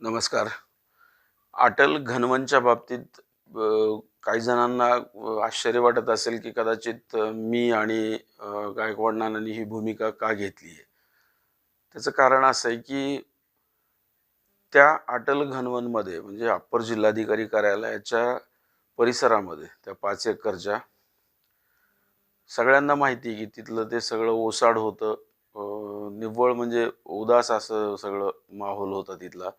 नमस्कार. अटल घनवनच्या बाबतीत काही जणांना आश्चर्य वाटत असेल की कदाचित मी आणि गायकवाड नानांनी ही भूमिका का घेतली आहे? त्याचं कारण असं आहे की त्या अटल घनवनमध्ये म्हणजे अप्पर जिल्हाधिकारी कार्यालयाच्या परिसरामध्ये त्या पाच एकरच्या सगळ्यांना माहिती आहे की तिथलं ते सगळं ओसाड होतं. निव्वळ म्हणजे उदास असं सगळं माहोल होता तिथला.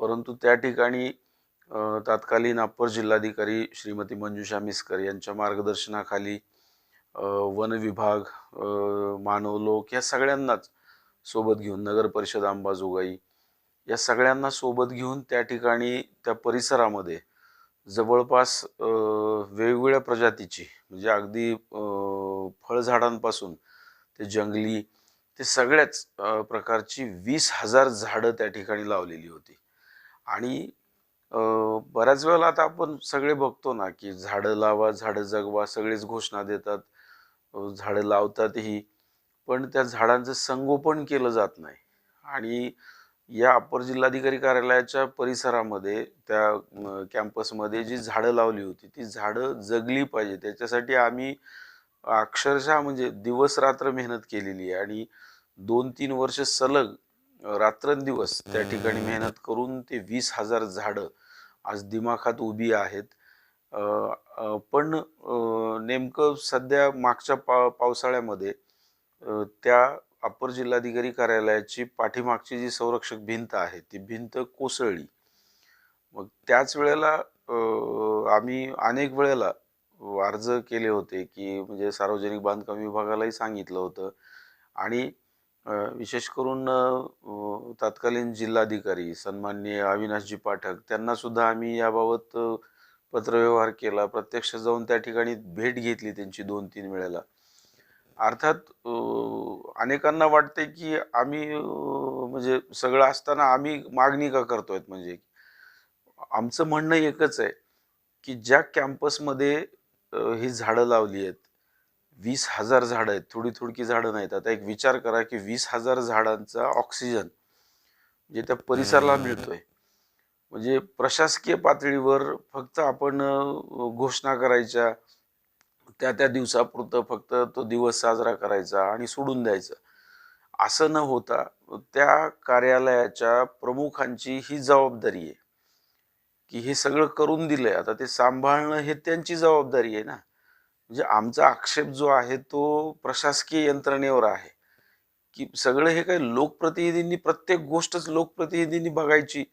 परंतु त्या ठिकाणी तात्कालीन तत्कालीन अप्पर जिल्हाधिकारी श्रीमती मंजुषा मिस्कर यांच्या मार्गदर्शनाखाली वन विभाग मानव मानवलोक या सगळ्यांनाच सोबत घेऊन नगर परिषद अंबाजोगाई या सगळ्यांना सोबत घेऊन त्या ठिकाणी त्या परिसरामध्ये जवळपास वेगवेगळ्या प्रजातीची म्हणजे अगदी फळझाडांपासून ते जंगली ते सगळ्याच प्रकारची वीस हजार झाडं त्या ठिकाणी लावलेली होती. आणि बऱ्याच वेळेला आता आपण सगळे बघतो ना की झाडं लावा झाडं जगवा सगळेच घोषणा देतात झाडं लावतातही पण त्या झाडांचं संगोपन केलं जात नाही. आणि या अपर जिल्हाधिकारी कार्यालयाच्या परिसरामध्ये त्या कॅम्पसमध्ये जी झाडं लावली होती ती झाडं जगली पाहिजे. त्याच्यासाठी आम्ही अक्षरशः म्हणजे दिवस रात्र मेहनत केलेली आहे. आणि दोन तीन वर्ष सलग रात्रंदिवस त्या ठिकाणी मेहनत करून ते वीस हजार झाडं आज दिमाखात उभी आहेत. पण नेमकं सध्या मागच्या पा पावसाळ्यामध्ये त्या अप्पर जिल्हाधिकारी कार्यालयाची पाठीमागची जी संरक्षक भिंत आहे ती भिंत कोसळली. मग त्याच वेळेला आम्ही अनेक वेळेला अर्ज केले होते की म्हणजे सार्वजनिक बांधकाम विभागालाही सांगितलं होतं. आणि विशेष करून तत्कालीन जिल्हाधिकारी सन्माननीय अविनाशजी पाठक त्यांना सुद्धा आम्ही याबाबत पत्रव्यवहार केला. प्रत्यक्ष जाऊन त्या ठिकाणी भेट घेतली त्यांची दोन तीन वेळेला. अर्थात अनेकांना वाटते की आम्ही म्हणजे सगळं असताना आम्ही मागणी का करतोय? म्हणजे आमचं म्हणणं एकच आहे की ज्या कॅम्पसमध्ये ही झाडं लावली आहेत वीस हजार झाडं आहेत थोडी थोडकी झाडं नाहीत. आता एक विचार करा की वीस हजार झाडांचा ऑक्सिजन जे त्या परिसराला मिळतोय. म्हणजे प्रशासकीय पातळीवर फक्त आपण घोषणा करायच्या त्या त्या दिवसापुरतं फक्त तो दिवस साजरा करायचा आणि सोडून द्यायचं. असं न होता त्या कार्यालयाच्या प्रमुखांची ही जबाबदारी आहे. की हे सगळं करून दिलंय. आता ते सांभाळणं हे त्यांची जबाबदारी आहे ना. म्हणजे आमचा आक्षेप जो आहे तो प्रशासकीय यंत्रणेवर आहे. की सगळं हे काही लोकप्रतिनिधींनी प्रत्येक गोष्टच लोकप्रतिनिधींनी बघायची.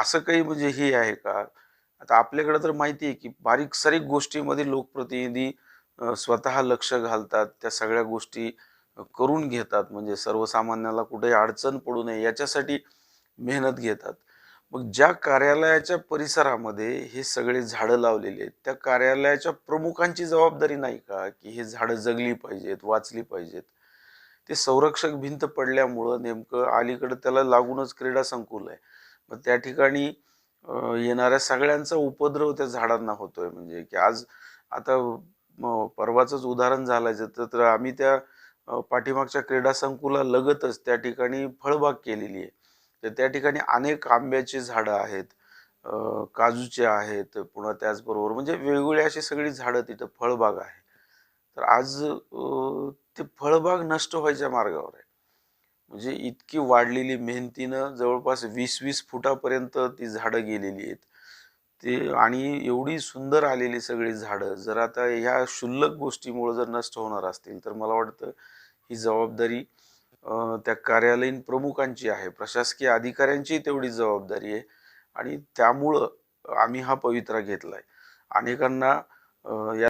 असं काही म्हणजे हे आहे का? आता आपल्याकडे तर माहिती आहे की बारीक सारीक गोष्टीमध्ये लोकप्रतिनिधी स्वतः लक्ष घालतात त्या सगळ्या गोष्टी करून घेतात. म्हणजे सर्वसामान्याला कुठेही अडचण पडू नये याच्यासाठी मेहनत घेतात. मग ज्या कार्यालयाच्या परिसरामध्ये हे सगळे झाडं लावलेले आहेत त्या कार्यालयाच्या प्रमुखांची जबाबदारी नाही का? की हे झाडं जगली पाहिजेत वाचली पाहिजेत. ते संरक्षक भिंत पडल्यामुळं नेमकं अलीकडं त्याला लागूनच क्रीडा संकुल आहे. मग त्या ठिकाणी येणाऱ्या सगळ्यांचा उपद्रव त्या झाडांना होतोय. म्हणजे की आज आता परवाचंच उदाहरण झालं तर तर आम्ही त्या पाठीमागच्या क्रीडा संकुला लगतच त्या ठिकाणी फळबाग केलेली आहे. तर त्या ठिकाणी अनेक आंब्याची झाडं आहेत काजूचे आहेत पुन्हा त्याचबरोबर म्हणजे वेगवेगळी अशी सगळी झाडं तिथं फळबाग आहे. तर आज ते फळबाग नष्ट व्हायच्या मार्गावर आहे. म्हणजे इतकी वाढलेली मेहनतीनं जवळपास वीस वीस फुटापर्यंत ती झाडं गेलेली आहेत. ते आणि एवढी सुंदर आलेली सगळी झाडं जर आता ह्या क्षुल्लक गोष्टीमुळे जर नष्ट होणार असतील तर मला वाटतं ही जबाबदारी त्या कार्यालयीन प्रमुखांची आहे. प्रशासकीय अधिकाऱ्यांची तेवढी जबाबदारी आहे. आणि त्यामुळं आम्ही हा पवित्रा घेतलाय. अनेकांना या